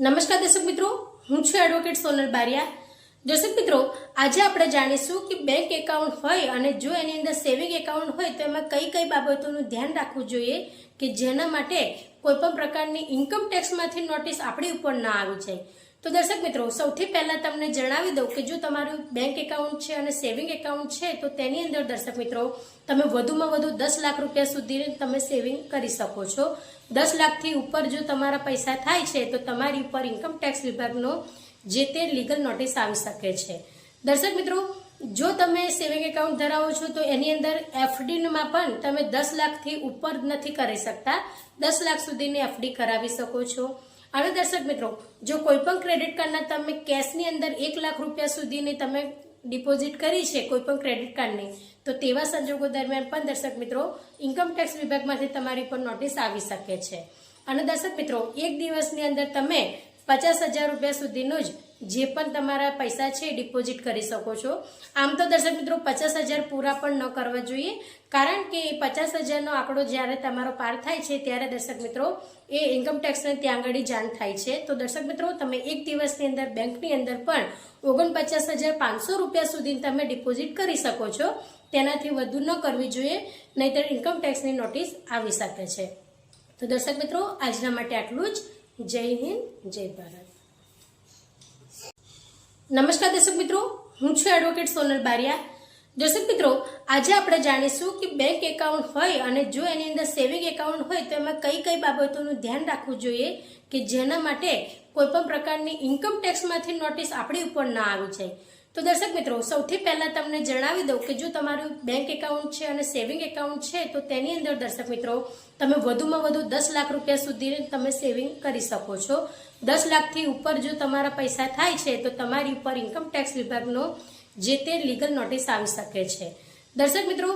નમસ્કાર દર્શક મિત્રો, હું છું એડવોકેટ સોનલ બારિયા. દર્શક મિત્રો, આજે આપણે જાણીશું કે બેંક એકાઉન્ટ હોય અને જો એની અંદર સેવિંગ એકાઉન્ટ હોય તો એમાં કઈ કઈ બાબતોનું ધ્યાન રાખવું જોઈએ કે જેના માટે કોઈપણ પ્રકારની ઇન્કમ ટેક્સમાંથી નોટિસ આપણી ઉપર ના આવી જાય. તો દર્શક મિત્રો, સૌથી પહેલાં તમને જણાવી દઉં કે જો તમારું બેંક એકાઉન્ટ છે અને સેવિંગ એકાઉન્ટ છે, તો તેની અંદર દર્શક મિત્રો, તમે વધુમાં વધુ દસ લાખ રૂપિયા સુધી તમે સેવિંગ કરી શકો છો. દસ લાખથી ઉપર જો તમારા પૈસા થાય છે, તો તમારી ઉપર ઇન્કમ ટેક્સ વિભાગનો જે તે લીગલ નોટિસ આવી શકે છે. દર્શક મિત્રો, જો તમે સેવિંગ એકાઉન્ટ ધરાવો છો, તો એની અંદર એફડીમાં પણ તમે દસ લાખથી ઉપર નથી કરી શકતા. દસ લાખ સુધીની એફડી કરાવી શકો છો. અને દર્શક મિત્રો, જો કોઈ પણ ક્રેડિટ કાર્ડના તમે કેશની અંદર એક લાખ રૂપિયા સુધીની તમે ડિપોઝિટ કરી છે, કોઈ પણ ક્રેડિટ કાર્ડની તો તેવા સંજોગો દરમિયાન પણ દર્શક મિત્રો ઇન્કમ ટેક્સ વિભાગમાંથી તમારી પર નોટિસ આવી શકે છે. અને દર્શક મિત્રો, એક દિવસની અંદર તમે પચાસ હજાર રૂપિયા સુધીનું જ જે પણ તમારા પૈસા છે ડિપોઝિટ કરી શકો છો. આમ તો દર્શક મિત્રો, પચાસ હજાર પૂરા પણ ન કરવા જોઈએ. કારણ કે પચાસ હજારનો આંકડો જ્યારે તમારો પાર થાય છે, ત્યારે દર્શક મિત્રો, એ ઇન્કમ ટેક્સને ત્યાં આગળ જાણ થાય છે. તો દર્શક મિત્રો, તમે એક દિવસની અંદર બેંકની અંદર પણ ઓગણપચાસ હજાર પાંચસો રૂપિયા સુધી તમે ડિપોઝિટ કરી શકો છો. તેનાથી વધુ ન કરવી જોઈએ, નહીતર ઇન્કમ ટેક્સની નોટિસ આવી શકે છે. તો દર્શક મિત્રો, આજના માટે આટલું જ. જય હિન્દ જય ભારત. નમસ્કાર દર્શક મિત્રો હું છું એડવોકેટ સોનલ બારિયા. દર્શક મિત્રો, આજે આપણે જાણીશું કે બેંક એકાઉન્ટ હોય અને જો એની અંદર સેવિંગ એકાઉન્ટ હોય તો એમાં કઈ કઈ બાબતોનું ધ્યાન રાખવું જોઈએ કે જેના માટે કોઈપણ પ્રકારની ઇન્કમ ટેક્સમાંથી નોટિસ આપણી ઉપર ના આવી જાય તો દર્શક મિત્રો, સૌથી પહેલાં તમને જણાવી દઉં કે જો તમારું બેંક એકાઉન્ટ છે અને સેવિંગ એકાઉન્ટ છે, તો તેની અંદર દર્શક મિત્રો, તમે વધુમાં વધુ દસ લાખ રૂપિયા સુધી તમે સેવિંગ કરી શકો છો. દસ લાખથી ઉપર જો તમારા પૈસા થાય છે, તો તમારી ઉપર ઇન્કમ ટેક્સ વિભાગનો જે તે લીગલ નોટિસ આવી શકે છે. દર્શક મિત્રો,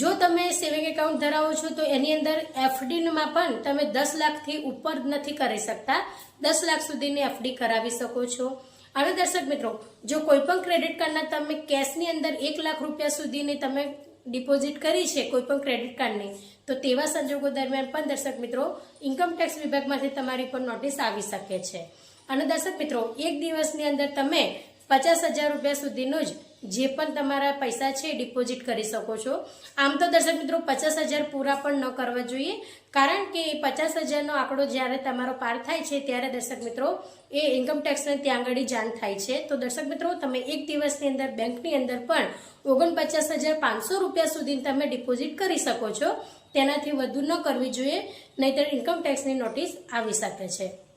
જો તમે સેવિંગ એકાઉન્ટ ધરાવો છો, તો એની અંદર એફડીમાં પણ તમે દસ લાખથી ઉપર નથી કરી શકતા. દસ લાખ સુધીની એફડી કરાવી શકો છો. અને દર્શક મિત્રો, જો કોઈ પણ ક્રેડિટ કાર્ડના તમે કેશની અંદર એક લાખ રૂપિયા સુધીની તમે ડિપોઝિટ કરી છે, કોઈ પણ ક્રેડિટ કાર્ડની તો તેવા સંજોગો દરમિયાન પણ દર્શક મિત્રો ઇન્કમટેક્સ વિભાગમાંથી તમારી પર નોટિસ આવી શકે છે. અને દર્શક મિત્રો, એક દિવસની અંદર તમે પચાસ હજાર રૂપિયા સુધીનું જ જે પણ તમારા પૈસા છે ડિપોઝિટ કરી શકો છો. આમ તો દર્શક મિત્રો પચાસ હજાર પૂરા પણ ન કરવા જોઈએ. કારણ કે પચાસ હજારનો આંકડો જ્યારે તમારો પાર થાય છે, ત્યારે દર્શક મિત્રો, એ ઇન્કમ ટેક્સને ત્યાં આગળ જાણ થાય છે. તો દર્શક મિત્રો, તમે એક દિવસની અંદર બેંકની અંદર પણ ઓગણપચાસ હજાર પાંચસો રૂપિયા સુધી તમે ડિપોઝિટ કરી શકો છો. તેનાથી વધુ ન કરવી જોઈએ. નહીતર ઇન્કમ ટેક્સની નોટિસ આવી શકે છે.